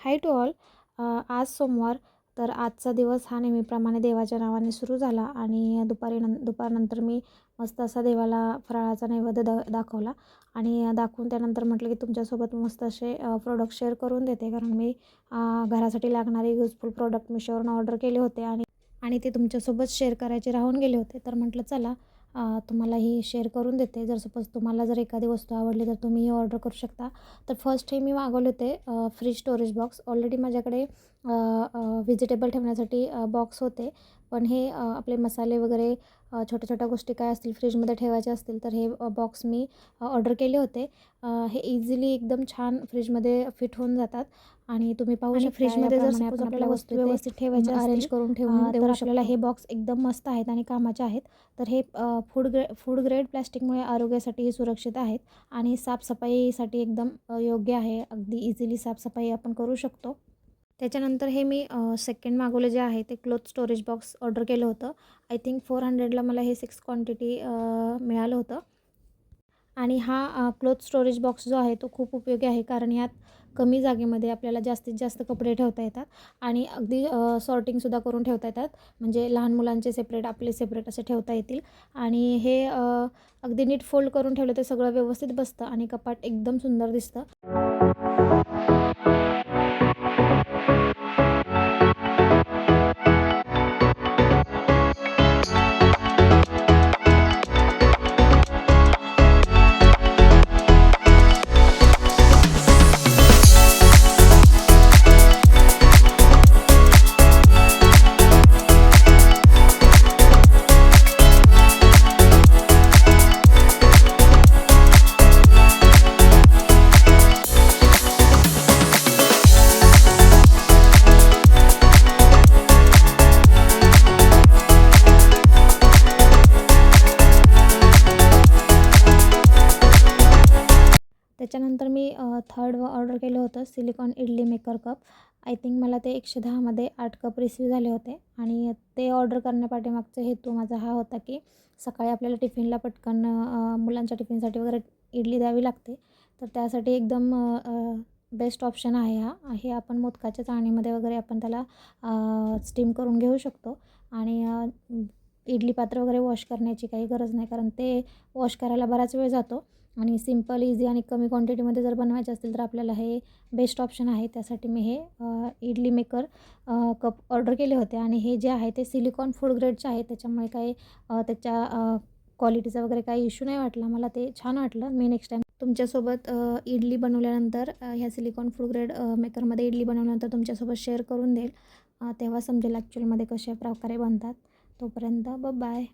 High to all. आज सोमवार तर आजचा दिवस हा नेहमीप्रमाणे देवाच्या नावाने सुरू झाला आणि दुपारी नं दुपारनंतर मी मस्त असा देवाला फराळाचा नैवेद्य दा दाखवला आणि दाखवून त्यानंतर म्हटलं की तुमच्यासोबत मस्त असे प्रोडक्ट शेअर करून देते. कारण मी घरासाठी लागणारे युजफुल प्रोडक्ट मिशोवरून ऑर्डर केले होते आणि आणि ते तुमच्यासोबत शेअर करायचे राहून गेले होते. तर म्हटलं चला तुम्हाला ही शेअर करून देते. जर सपोज तुम्हाला जर एखादी वस्तू आवडली तर तुम्ही ही ऑर्डर करू शकता. तर फर्स्ट हे मी मागवले होते फ्रीज स्टोरेज बॉक्स ऑलरेडी माझ्याकडे व्हेजिटेबल ठेवण्यासाठी बॉक्स होते. पण हे आपले मसाले वगैरे छोट्या छोट्या गोष्टी काय असतील फ्रीजमध्ये ठेवायच्या असतील तर हे बॉक्स मी ऑर्डर केले होते. हे इझिली एकदम छान फ्रीजमध्ये फिट होऊन जातात आणि तुम्ही पाहू शकता फ्रीजमध्ये जर आपल्याला आपल्या वस्तू व्यवस्थित ठेवायच्या अरेंज करून ठेवून तर देऊ आपल्याला हे बॉक्स एकदम मस्त आहेत आणि कामाचे आहेत. तर हे फूड ग्रे फूड ग्रेड प्लॅस्टिकमुळे आरोग्यासाठीही सुरक्षित आहेत आणि साफसफाईसाठी एकदम योग्य आहे. अगदी इझिली साफसफाई आपण करू शकतो. त्याच्यानंतर हे मी सेकंड मागवलं जे आहे ते क्लोथ स्टोरेज बॉक्स ऑर्डर केलं होतं. आय थिंक फोर हंड्रेडला मला हे सिक्स क्वांटिटी मिळालं होतं. आणि हा क्लोथ स्टोरेज बॉक्स जो आहे तो खूप उपयोगी आहे कारण यात कमी जागेमध्ये आपल्याला जास्तीत जास्त कपडे ठेवता येतात आणि अगदी सॉर्टिंगसुद्धा करून ठेवता येतात. म्हणजे लहान मुलांचे सेपरेट आपले सेपरेट असे ठेवता येतील. आणि हे अगदी नीट फोल्ड करून ठेवलं ते सगळं व्यवस्थित बसतं आणि कपाट एकदम सुंदर दिसतं. त्याच्यानंतर मी थर्ड ऑर्डर केलं होतं silicone idli maker cup I think मला ते एकशे दहामध्ये आठ कप रिसीव झाले होते. आणि ते ऑर्डर करण्यापाठीमागचा हेतू माझा हा होता की सकाळी आपल्याला टिफिनला पटकन मुलांच्या टिफिनसाठी वगैरे इडली द्यावी लागते. तर त्यासाठी एकदम बेस्ट ऑप्शन आहे हा. हे आपण मोदकाच्या चाळणीमध्ये वगैरे आपण त्याला स्टीम करून घेऊ शकतो. आणि इडली पात्र वगैरे वॉश करण्याची काही गरज नाही कारण ते वॉश करायला बराच वेळ जातो. आणि सिंपल इझी आणि कमी क्वांटिटीमध्ये जर बनवायचे असतील तर आपल्याला हे बेस्ट ऑप्शन आहे. त्यासाठी मी हे इडली मेकर कप ऑर्डर केले होते. आणि हे जे आहे ते सिलिकॉन फूड ग्रेडचे आहे. त्याच्यामुळे काही त्याच्या क्वालिटीचा वगैरे काही इश्यू नाही वाटला. मला ते छान वाटलं. मी नेक्स्ट टाईम तुमच्यासोबत इडली बनवल्यानंतर ह्या सिलिकॉन फूड ग्रेड मेकरमध्ये इडली बनवल्यानंतर तुमच्यासोबत शेअर करून देईल. तेव्हा समजेल ॲक्च्युअलमध्ये कशा प्रकारे बनतात. तोपर्यंत बाय